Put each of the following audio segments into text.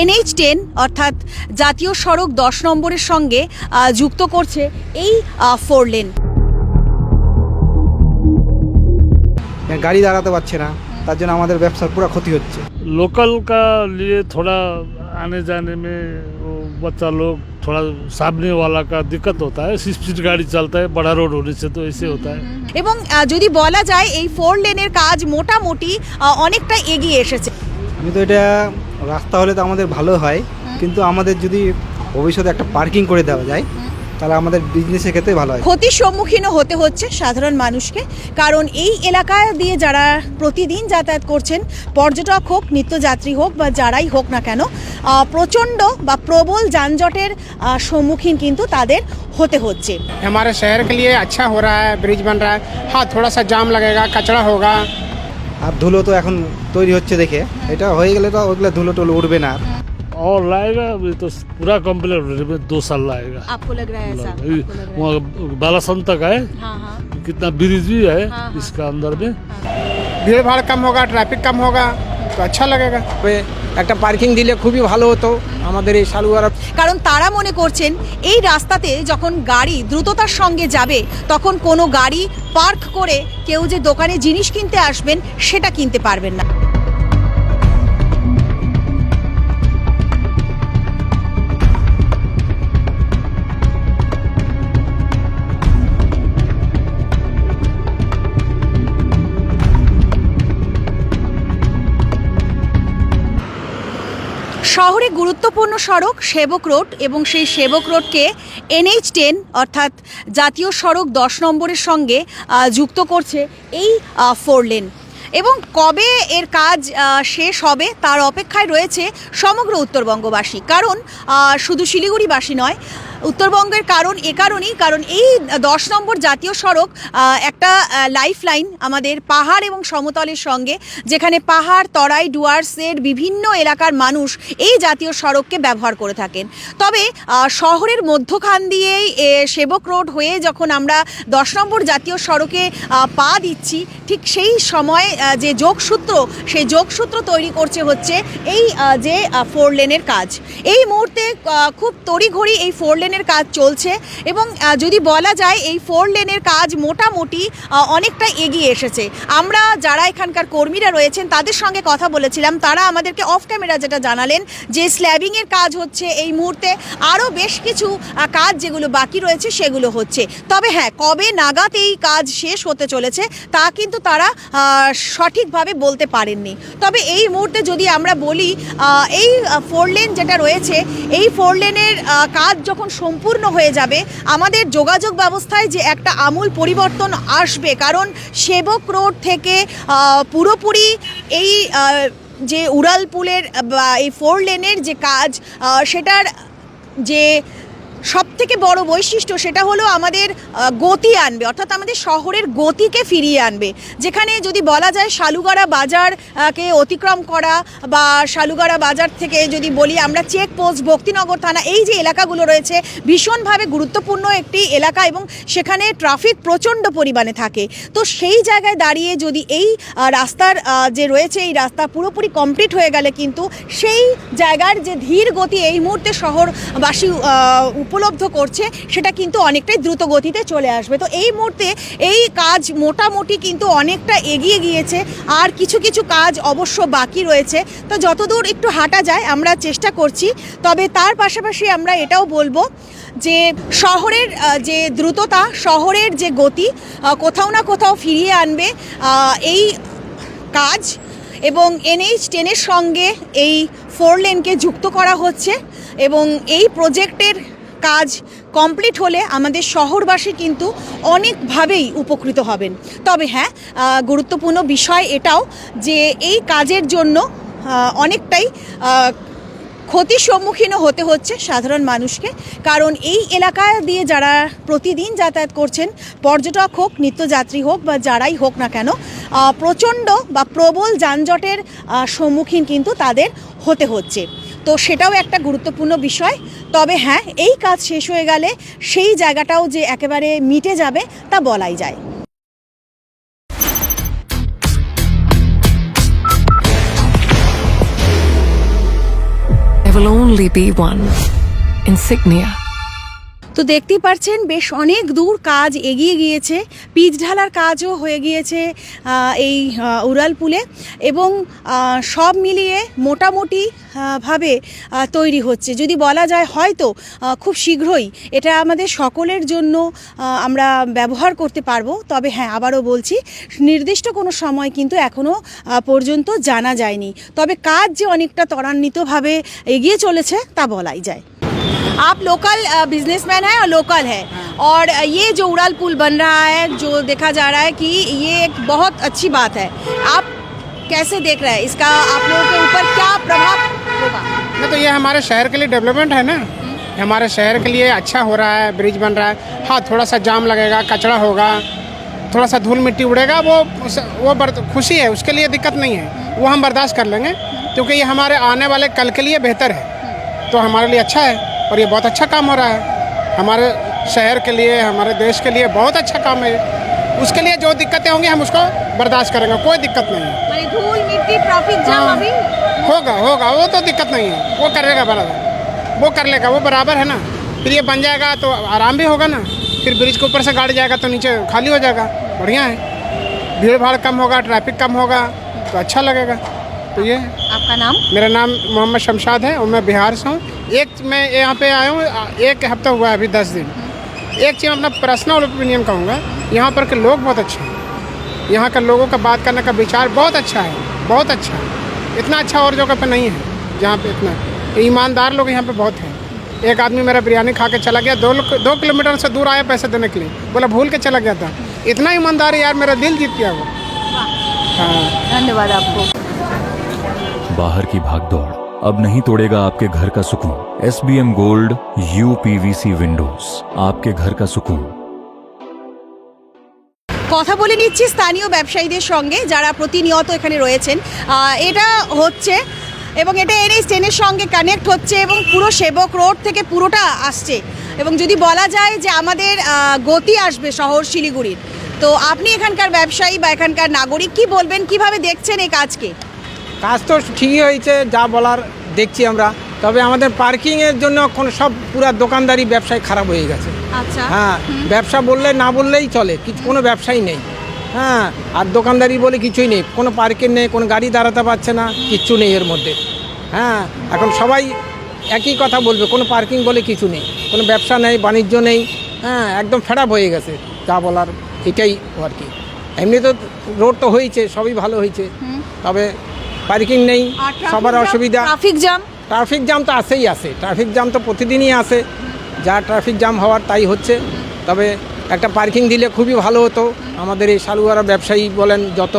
NH ten অর্থাৎ জাতীয় সড়ক দশ নম্বরের সঙ্গে আহ, যুক্ত করছে এই ফোর লেন গাড়ি দাঁড়াতে পারছে না তার জন্য আমাদের ব্যবসার পুরো ক্ষতি হচ্ছে लोकल का लिए थोड़ा आने जाने में वो बच्चा लोग थोड़ा सामने वाला का दिक्कत होता है स्पीड गाड़ी चलता है बड़ा रोड होने से तो ऐसे होता है এবং আহ, যদি বলা যায় এই ফোর লেনের কাজ মোটামুটি আহ, অনেকটা এগিয়ে এসেছে আমি তো এটা রাস্তা হলে তো আমাদের ভালো হয় কিন্তু আমাদের যদি ভবিষ্যতে একটা পার্কিং করে দেওয়া যায় তাহলে আমাদের বিজনেসের ক্ষেত্রে ভালো হয় ক্ষতির সম্মুখীনও হতে হচ্ছে সাধারণ মানুষকে কারণ এই এলাকা দিয়ে যারা প্রতিদিন যাতায়াত করছেন পর্যটক হোক নিত্যযাত্রী হোক বা যারাই হোক না কেন আহ, প্রচণ্ড বা প্রবল যানজটের আহ, সম্মুখীন কিন্তু তাদের হতে হচ্ছে हमारे शहर के लिए अच्छा हो रहा है ब्रिज बन रहा है हाँ थोड़ा सा जाम लगेगा कचरा होगा আর ধুলো তো এখন তৈরি হচ্ছে দেখে এটা হয়ে গেলে তো ওগুলো ধুলো টুলো উঠবে না আর और लाएगा अभी तो पूरा कम्प्लीट दो साल लाएगा आपको लग रहा है ऐसा वहाँ बालासन तक है हाँ, हाँ। कितना ब्रिज भी है हाँ, हाँ। इसका अंदर में भीड़ भाड़ कम होगा ट्रैफिक कम होगा तो अच्छा लगेगा একটা পার্কিং দিলে খুবই ভালো হতো আমাদের এই সালুয়ারা কারণ তারা মনে করছেন এই রাস্তাতে যখন গাড়ি দ্রুততার সঙ্গে যাবে, তখন কোনো গাড়ি পার্ক করে কেউ যে দোকানে জিনিস কিনতে আসবেন, সেটা কিনতে পারবেন না। শহরে গুরুত্বপূর্ণ সড়ক, সেবক রোড এবং সেই সেবক রোডকে এনএইচ টেন অর্থাৎ জাতীয় সড়ক দশ নম্বরের সঙ্গে যুক্ত করছে এই ফোর লেন। এবং কবে এর কাজ শেষ হবে তার অপেক্ষায় রয়েছে সমগ্র উত্তরবঙ্গবাসী। কারণ শুধু শিলিগুড়িবাসী নয় উত্তরবঙ্গের কারণ এ কারণেই, কারণ এই দশ নম্বর জাতীয় সড়ক একটা লাইফ লাইন আমাদের পাহাড় এবং সমতলের সঙ্গে, যেখানে পাহাড়, তরাই ডুয়ার্সের বিভিন্ন এলাকার মানুষ এই জাতীয় সড়ককে ব্যবহার করে থাকেন। তবে শহরের মধ্যখান দিয়েই সেবক রোড হয়ে যখন আমরা দশ নম্বর জাতীয় সড়কে পা দিচ্ছি, ঠিক সেই সময় যে যোগসূত্র, সেই যোগসূত্র তৈরি করছে হচ্ছে এই যে ফোর লেনের কাজ। এই মুহূর্তে খুব তড়িঘড়ি এই ফোর লেনের কাজ চলছে এবং যদি বলা যায় এই ফোর লেনের কাজ মোটামুটি অনেকটা এগিয়ে এসেছে। আমরা যারা এখানকার কর্মীরা রয়েছেন, তাদের সঙ্গে কথা বলেছিলাম। তারা আমাদেরকে অফ ক্যামেরা যেটা জানালেন যে স্ল্যাবিংয়ের কাজ হচ্ছে এই মুহূর্তে। আরও বেশ কিছু কাজ যেগুলো বাকি রয়েছে সেগুলো হচ্ছে। তবে হ্যাঁ কবে নাগাদ এই কাজ শেষ হতে চলেছে, তা কিন্তু তারা সঠিকভাবে বলতে পারেননি। তবে এই মুহূর্তে যদি আমরা বলি এই ফোর লেন যেটা রয়েছে, এই ফোর লেনের কাজ যখন সম্পূর্ণ হয়ে যাবে। আমাদের যোগাযোগ ব্যবস্থায় যে একটা আমূল পরিবর্তন আসবে, কারণ সেবক রোড থেকে পুরোপুরি এই যে উড়ালপুলের বা এই ফোর লেনের যে কাজ সেটার যে সব থেকে বড় বৈশিষ্ট্য সেটা হলো আমাদের গতি আনবে অর্থাৎ আমাদের শহরের গতিকে ফিরিয়ে আনবে। যেখানে যদি বলা যায় শালুগাড়া বাজার আহ, কে অতিক্রম করা বা শালুগাড়া বাজার থেকে যদি বলি আমরা চেক পোস্ট ভক্তিনগর থানা এই যে এলাকাগুলো রয়েছে ভীষণভাবে গুরুত্বপূর্ণ একটি এলাকা এবং সেখানে ট্রাফিক প্রচণ্ড পরিমাণে থাকে। তো সেই জায়গায় দাঁড়িয়ে যদি এই রাস্তার যে রয়েছে এই রাস্তা পুরোপুরি কমপ্লিট হয়ে গেলে কিন্তু সেই জায়গার যে ধীর গতি এই মুহূর্তে শহরবাসী উপলব্ধ করছে, সেটা কিন্তু অনেকটাই দ্রুত গতিতে চলে আসবে। তো এই মুহূর্তে এই কাজ মোটামুটি কিন্তু অনেকটা এগিয়ে গিয়েছে, আর কিছু কিছু কাজ অবশ্য বাকি রয়েছে। তো যতদূর একটু হাঁটা যায়, আমরা চেষ্টা করছি। তবে তার পাশাপাশি আমরা এটাও বলব যে শহরের যে দ্রুততা, শহরের যে গতি কোথাও না কোথাও ফিরিয়ে আনবে এই কাজ এবং এনএইচ টেনের সঙ্গে এই ফোর লেনকে যুক্ত করা হচ্ছে এবং এই প্রজেক্টের কাজ কমপ্লিট হলে আমাদের শহরবাসী কিন্তু অনেকভাবেই উপকৃত হবেন। তবে হ্যাঁ গুরুত্বপূর্ণ বিষয় এটাও যে এই কাজের জন্য অনেকটাই ক্ষতির সম্মুখীনও হতে হচ্ছে সাধারণ মানুষকে। কারণ এই এলাকা দিয়ে যারা প্রতিদিন যাতায়াত করছেন, পর্যটক হোক, নিত্যযাত্রী হোক বা যারাই হোক না কেন প্রচণ্ড বা প্রবল যানজটের সম্মুখীন কিন্তু তাদের হতে হচ্ছে। তো সেটাও একটা গুরুত্বপূর্ণ বিষয়। তবে হ্যাঁ এই কাজ শেষ হয়ে গেলে সেই জায়গাটাও যে একেবারে মিটে যাবে তা বলাই যায় will only be one, insignia. তো দেখতেই পাচ্ছেন বেশ অনেক দূর কাজ এগিয়ে গিয়েছে। পিচ ঢালার কাজও হয়ে গিয়েছে এই আহ, উড়ালপুলে এবং সব মিলিয়ে মোটামুটি ভাবে তৈরি হচ্ছে। যদি বলা যায় হয়তো খুব শীঘ্রই এটা আমাদের সকলের জন্য আমরা ব্যবহার করতে পারব। তবে হ্যাঁ আবারও বলছি নির্দিষ্ট কোনো সময় কিন্তু এখনও পর্যন্ত জানা যায়নি। তবে কাজ যে অনেকটা ত্বরান্বিতভাবে এগিয়ে চলেছে তা বলাই যায়। आप लोकल बिजनेसमैन हैं और लोकल है। और ये जो उड़ाल पुल बन रहा है, जो देखा जा रहा है कि ये एक बहुत अच्छी बात है। आप कैसे देख रहे हैं? इसका आप लोगों के ऊपर क्या प्रभाव होगा? नहीं तो ये हमारे शहर के लिए डेवलपमेंट है ना। हमारे शहर के लिए अच्छा हो रहा है ब्रिज बन रहा है। हाँ थोड़ा सा जाम लगेगा, कचरा होगा थोड़ा सा धूल मिट्टी उड़ेगा, वो वो खुशी है, उसके लिए दिक्कत नहीं है। वो हम बर्दाश्त कर लेंगे, क्योंकि ये हमारे आने वाले कल के लिए बेहतर है। तो हमारे लिए अच्छा है। और ये बहुत अच्छा काम हो रहा है। हमारे शहर के लिए हमारे देश के लिए बहुत अच्छा काम है उसके लिए जो दिक्कतें होंगी हम उसको बर्दाश्त करेंगे कोई दिक्कत नहीं है। ट्रैफ़िक जाम हाँ। होगा होगा वो तो दिक्कत नहीं है। वो करेगा बराबर। वो कर लेगा वो बराबर है ना। फिर ये बन जाएगा तो आराम भी होगा ना। फिर ब्रिज के ऊपर से गाड़ी जाएगा तो नीचे खाली हो जाएगा। बढ़िया है। भीड़ भाड़ कम होगा ट्रैफ़िक कम होगा तो अच्छा लगेगा। तो ये आपका नाम? मेरा नाम मोहम्मद शमशाद है और मैं बिहार से हूँ। एक मैं यहाँ पे आया हूँ एक हफ़्ता हुआ है अभी दस दिन। एक चीज़ अपना पर्सनल ओपिनियन कहूँगा यहाँ पर के लोग बहुत अच्छे हैं। यहाँ के लोगों का बात करने का विचार बहुत अच्छा है बहुत अच्छा है। इतना अच्छा और जगह पर नहीं है जहाँ पे इतना। ईमानदार लोग यहाँ पे बहुत हैं। एक आदमी मेरा बिरयानी खा के चला गया दो दो किलोमीटर से दूर आया पैसे देने के लिए। बोला भूल के चला गया था। इतना ईमानदार है यार मेरा दिल जीत गया वो। हाँ। धन्यवाद आपको। बाहर की भाग भागदौड़। अब नहीं तोड़ेगा आपके घर का सुकून S B M gold U PVC windows आपके घर का सुकून কথা বলে নিচ্ছি স্থানীয় ব্যবসায়ীদের সঙ্গে যারা প্রতিনিয়ত এখানে রয়েছেন আহ, এটা হচ্ছে এবং এটা এনএইচ টেনের সঙ্গে কানেক্ট হচ্ছে এবং পুরো সেবক রোড থেকে পুরোটা আসছে এবং যদি বলা যায় যে আমাদের আহ, গতি আসবে শহর শিলিগুড়ির তো আপনি এখানকার ব্যবসায়ী বা এখানকার নাগরিক কি বলবেন কিভাবে দেখছেন এই কাজকে কাজ তো ঠিকই হয়েছে যা বলার দেখছি আমরা। তবে আমাদের পার্কিংয়ের জন্য সব পুরা দোকানদারি ব্যবসায় খারাপ হয়ে গেছে। আচ্ছা। হ্যাঁ ব্যবসা বললে না বললেই চলে কিছু কোনো ব্যবসাই নেই। হ্যাঁ আর দোকানদারি বলে কিছুই নেই কোনো পার্কিং নেই কোনো গাড়ি দাঁড়াতে পারছে না কিচ্ছু নেই এর মধ্যে। হ্যাঁ এখন সবাই একই কথা বলবে কোনো পার্কিং বলে কিছু নেই কোনো ব্যবসা নেই বাণিজ্য নেই হ্যাঁ একদম ফেরাপ হয়ে গেছে যা বলার এটাই আর কি। এমনি তো রোড তো হয়েছে সবই ভালো হয়েছে। তবে পার্কিং নেই সবার অসুবিধা। ট্রাফিক জ্যাম ট্রাফিক জ্যাম তো আসেই আসে ট্রাফিক জ্যাম তো প্রতিদিনই আসে যা ট্রাফিক জ্যাম হওয়ার তাই হচ্ছে। তবে একটা পার্কিং দিলে খুবই ভালো হতো। আমাদের এই সালুয়ারা ব্যবসায়ী বলেন যত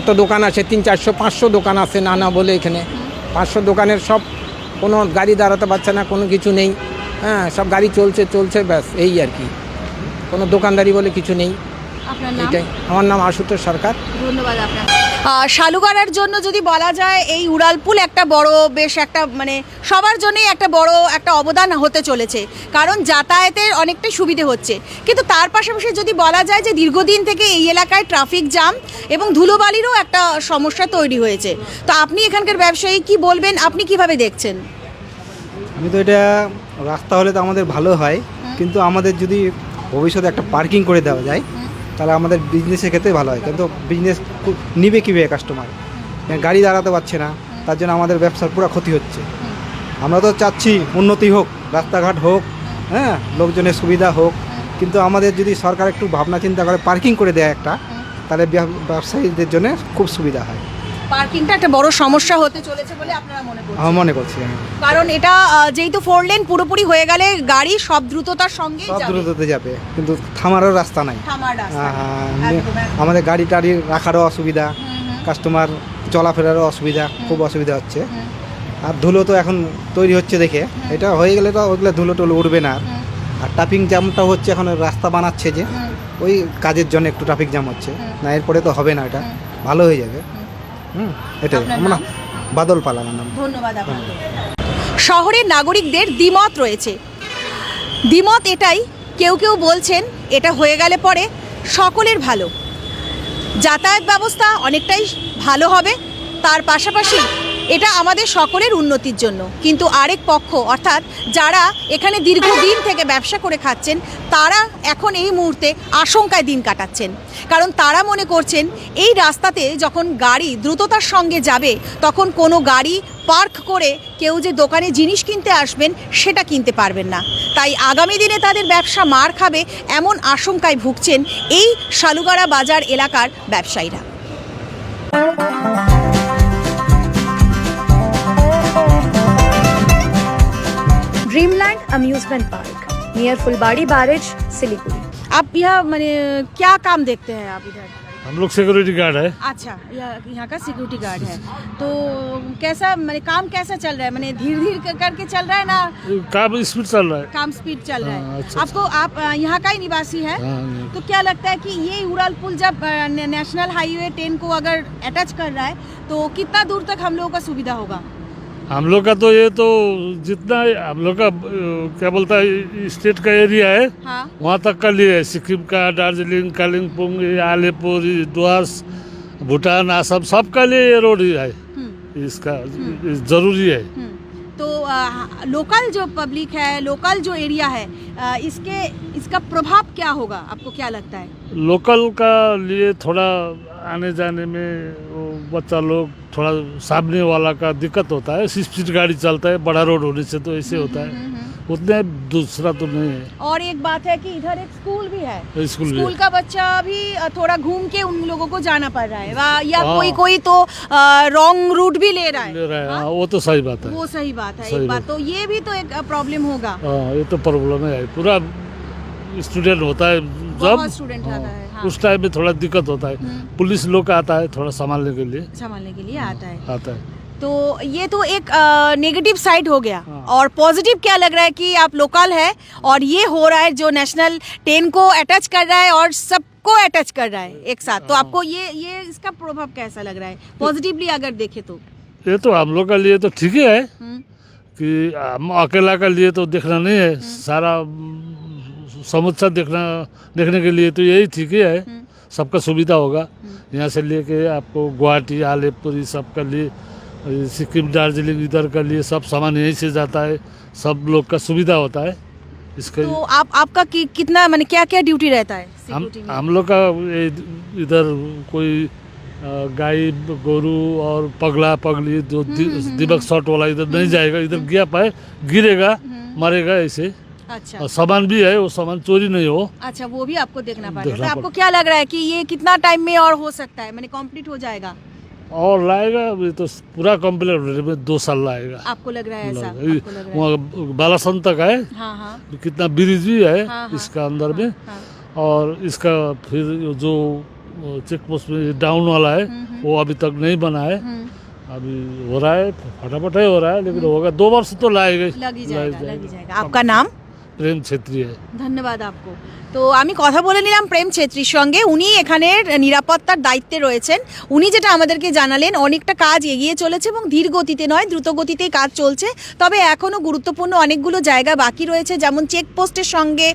এত দোকান আছে তিন চারশো পাঁচশো দোকান আছে না না বলে এখানে। পাঁচশো দোকানের সব কোনো গাড়ি দাঁড়াতে পারছে না কোনো কিছু নেই। হ্যাঁ সব গাড়ি চলছে চলছে ব্যাস এই আর কি। কোনো দোকানদারি বলে কিছু নেই। এটাই আমার নাম আশুতোষ সরকার। ধন্যবাদ আপনার শালুগাড়ার জন্য যদি বলা যায় এই উড়ালপুল একটা বড় বেশ একটা মানে সবার জন্যই একটা বড় একটা অবদান হতে চলেছে। কারণ যাতায়াতের অনেকটাই সুবিধে হচ্ছে। কিন্তু তার পাশাপাশি যদি বলা যায় যে দীর্ঘদিন থেকে এই এলাকায় ট্রাফিক জ্যাম এবং ধুলোবালিরও একটা সমস্যা তৈরি হয়েছে। তো আপনি এখানকার ব্যবসায়ী কি বলবেন? আপনি কীভাবে দেখছেন? আমি তো এটা রাস্তা হলে তো আমাদের ভালো হয়। কিন্তু আমাদের যদি ভবিষ্যতে একটা পার্কিং করে দেওয়া যায় তাহলে আমাদের বিজনেসের ক্ষেত্রে ভালো হয়। কিন্তু বিজনেস নিবে কীভাবে কাস্টমার গাড়ি দাঁড়াতে পারছে না, তার জন্য আমাদের ব্যবসার পুরো ক্ষতি হচ্ছে। আমরা তো চাচ্ছি উন্নতি হোক, রাস্তাঘাট হোক হ্যাঁ লোকজনের সুবিধা হোক। কিন্তু আমাদের যদি সরকার একটু ভাবনা চিন্তা করে পার্কিং করে দেয় একটা, তাহলে ব্যবসায়ীদের জন্য খুব সুবিধা হয়। পার্কিংটা একটা বড় সমস্যা হতে চলেছে বলে আপনারা মনে করছেন? মনে করছি আমি। কারণ এটা আহ, যেহেতু ফোর লেন পুরোপুরি হয়ে গেলে গাড়ি সব দ্রুততার সঙ্গে সব দ্রুততে যাবে কিন্তু থামারও রাস্তা নাই। থামার রাস্তা হ্যাঁ, নেই। হ্যাঁ, একদম, একদম। আমাদের গাড়ি টাড়ি রাখারও অসুবিধা কাস্টমার চলাফেরারও অসুবিধা খুব অসুবিধা হচ্ছে। আর ধুলো তো এখন তৈরি হচ্ছে দেখে। এটা হয়ে গেলে তো ওইগুলো ধুলো টুলো উঠবে না আর। আর ট্রাফিক জ্যামটা হচ্ছে এখন রাস্তা বানাচ্ছে যে ওই কাজের জন্য একটু ট্রাফিক জ্যাম হচ্ছে। না এরপরে তো হবে না এটা। ভালো হয়ে যাবে। হুম। এটাই। আমার নাম? বাদল পালা আমার নাম। ধন্যবাদ আপনাকে। শহরের নাগরিকদের দ্বিমত রয়েছে। দ্বিমত এটাই কেউ কেউ বলছেন এটা হয়ে গেলে পরে সকলের ভালো। যাতায়াত ব্যবস্থা অনেকটাই ভালো হবে। তার পাশাপাশি এটা আমাদের সকলের উন্নতির জন্য। কিন্তু আরেক পক্ষ, অর্থাৎ যারা এখানে দীর্ঘদিন থেকে ব্যবসা করে খাচ্ছেন, তারা এখন এই মুহূর্তে আশঙ্কায় দিন কাটাচ্ছেন। কারণ তারা মনে করছেন, এই রাস্তাতে যখন গাড়ি দ্রুততার সঙ্গে যাবে, তখন কোনো গাড়ি পার্ক করে কেউ যে দোকানে জিনিস কিনতে আসবেন, সেটা কিনতে পারবেন না। তাই আগামী দিনে তাদের ব্যবসা মার খাবে এমন আশঙ্কায় ভুগছেন এই শালুগাড়া বাজার এলাকার ব্যবসায়ীরা। Dreamland amusement park near Phulbari barrage Siliguri आप यहाँ मैंने क्या काम देखते हैं आप इधर? हम लोग सिक्योरिटी गार्ड है। अच्छा यहाँ यहाँ का सिक्योरिटी गार्ड है। तो कैसा मैंने काम कैसा चल रहा है? मैंने धीरे धीरे करके चल रहा है ना? काम स्पीड चल रहा है। काम स्पीड चल रहा हाँ, है अच्छा, आपको आप यहाँ का ही निवासी है? हाँ, तो क्या लगता है कि ये उड़ाल पुल जब नेशनल हाईवे टेन को अगर अटैच कर रहा है तो कितना दूर तक हम लोगों का सुविधा होगा? हम लोग का तो ये तो जितना हम लोग का क्या बोलता है स्टेट का एरिया है। हाँ। वहाँ तक का लिए है। सिक्किम का दार्जिलिंग कालिम्पोंग आलिपुर डुआर्स भूटान आसम सब का लिए ये रोड है। हम्म, इसका ज़रूरी है। हम्म। तो आ, लोकल जो पब्लिक है लोकल जो एरिया है इसके इसका प्रभाव क्या होगा? आपको क्या लगता है? लोकल का लिए थोड़ा आने जाने में वो बच्चा लोग थोड़ा सामने वाला का दिक्कत होता है। स्पीड गाड़ी चलता है बड़ा रोड होने से तो ऐसे होता है। उतने दूसरा तो नहीं है। और एक बात है कि इधर एक स्कूल भी है। स्कूल भी स्कूल का बच्चा भी थोड़ा घूम के उन लोगों को जाना पड़ रहा है। या हाँ। कोई कोई तो रॉन्ग रूट भी ले रहा है। ले रहा है हाँ? हाँ, वो तो सही बात है। वो सही बात है सही एक बात। बात। तो ये भी तो एक प्रॉब्लम होगा। हाँ ये तो प्रॉब्लम है। पूरा स्टूडेंट होता है जब स्टूडेंट आता है हाँ, उस टाइम में थोड़ा दिक्कत होता है। हम्म, पुलिस लोग आता है थोड़ा संभालने के लिए। संभालने के लिए आता है। आता है। तो ये तो एक नेगेटिव साइड हो गया। हाँ। और पॉजिटिव क्या लग रहा है कि आप लोकल है और ये हो रहा है जो नेशनल टेन को अटैच कर रहा है और सबको अटैच कर रहा है एक साथ। तो हाँ। आपको ये ये इसका प्रभाव कैसा लग रहा है? पॉजिटिवली अगर देखे तो। ये तो हम लोग का लिए तो ठीक ही है हम्म, कि हम अकेला का लिए तो देखना नहीं है। सारा mm, समुच्चा देखना देखने के लिए तो यही ठीक ही। है सबका सुविधा होगा। यहाँ से लेके आपको गुवाहाटी आलीपुर ये सब का लिए सिक्किम दार्जिलिंग इधर का लिए सब सामान यहीं से जाता है सब लोग का सुविधा होता है। इसका तो आप आपका कि, कितना मैंने क्या क्या ड्यूटी रहता है हम हम लोग का इधर कोई गाय गोरू और पगला पगली जो दि- दिमाग शॉट वाला इधर नहीं जाएगा इधर गया पाए गिरेगा मरेगा ऐसे। अच्छा। और सामान भी है वो सामान चोरी नहीं हो। अच्छा वो भी आपको देखना पड़ेगा। तो आपको क्या लग रहा है कि ये कितना टाइम में और हो सकता है? मैंने कंप्लीट हो जाएगा? और लाएगा अभी तो पूरा में दो साल लाएगा। आपको लग रहा है ऐसा? ये आपको लग रहा है? वहाँ बालासन तक है हाँ हाँ। कितना ब्रिज भी है हाँ, हाँ, इसका अंदर हाँ में। हाँ। और इसका फिर जो चेक पोस्ट में डाउन वाला है वो अभी तक नहीं बना है। हम्म, अभी हो रहा है फटाफट ही हो रहा है लेकिन होगा। दो वर्ष तो लाएगा लग ही जाएगा लग ही जाएगा। आपका नाम? প্রেম ছেত্রী ধন্যবাদ আপকো। তো আমি কথা বলে নিলাম প্রেম ছেত্রীর সঙ্গে। উনি এখানের নিরাপত্তার দায়িত্বে রয়েছেন। উনি যেটা আমাদেরকে জানালেন, অনেকটা কাজ এগিয়ে চলেছে এবং ধীর গতিতে নয়, দ্রুত গতিতেই কাজ চলছে। তবে এখনও গুরুত্বপূর্ণ অনেকগুলো জায়গা বাকি রয়েছে, যেমন চেকপোস্টের সঙ্গে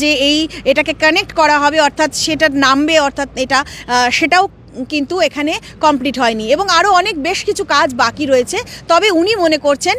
যে এই এটাকে কানেক্ট করা হবে, অর্থাৎ সেটা নামবে, অর্থাৎ এটা সেটাও কিন্তু এখানে কমপ্লিট হয়নি। এবং আরও অনেক বেশ কিছু কাজ বাকি রয়েছে। তবে উনি মনে করছেন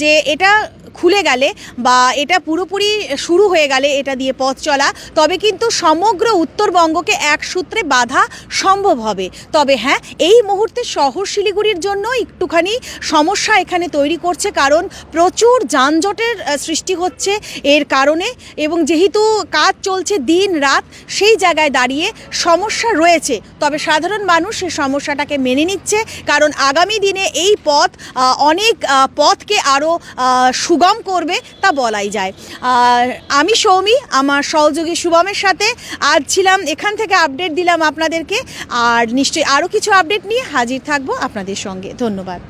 যে এটা খুলে গেলে বা এটা পুরোপুরি শুরু হয়ে গেলে এটা দিয়ে পথ চলা, তবে কিন্তু সমগ্র উত্তরবঙ্গকে এক সূত্রে বাধা সম্ভব হবে। তবে হ্যাঁ এই মুহূর্তে শহর শিলিগুড়ির জন্য একটুখানি সমস্যা এখানে তৈরি করছে, কারণ প্রচুর যানজটের সৃষ্টি হচ্ছে এর কারণে এবং যেহেতু কাজ চলছে দিন রাত, সেই জায়গায় দাঁড়িয়ে সমস্যা রয়েছে। তবে সাধারণ মানুষ সেই সমস্যাটাকে মেনে নিচ্ছে, কারণ আগামী দিনে এই পথ অনেক পথকে আরও সুগম করবে তা বলাই যায়। আর আমি সৌমি, আমার সহযোগী শুভমের সাথে আজ ছিলাম, এখান থেকে আপডেট দিলাম আপনাদেরকে। আর নিশ্চয়ই আরও কিছু আপডেট নিয়ে হাজির থাকব আপনাদের সঙ্গে। ধন্যবাদ।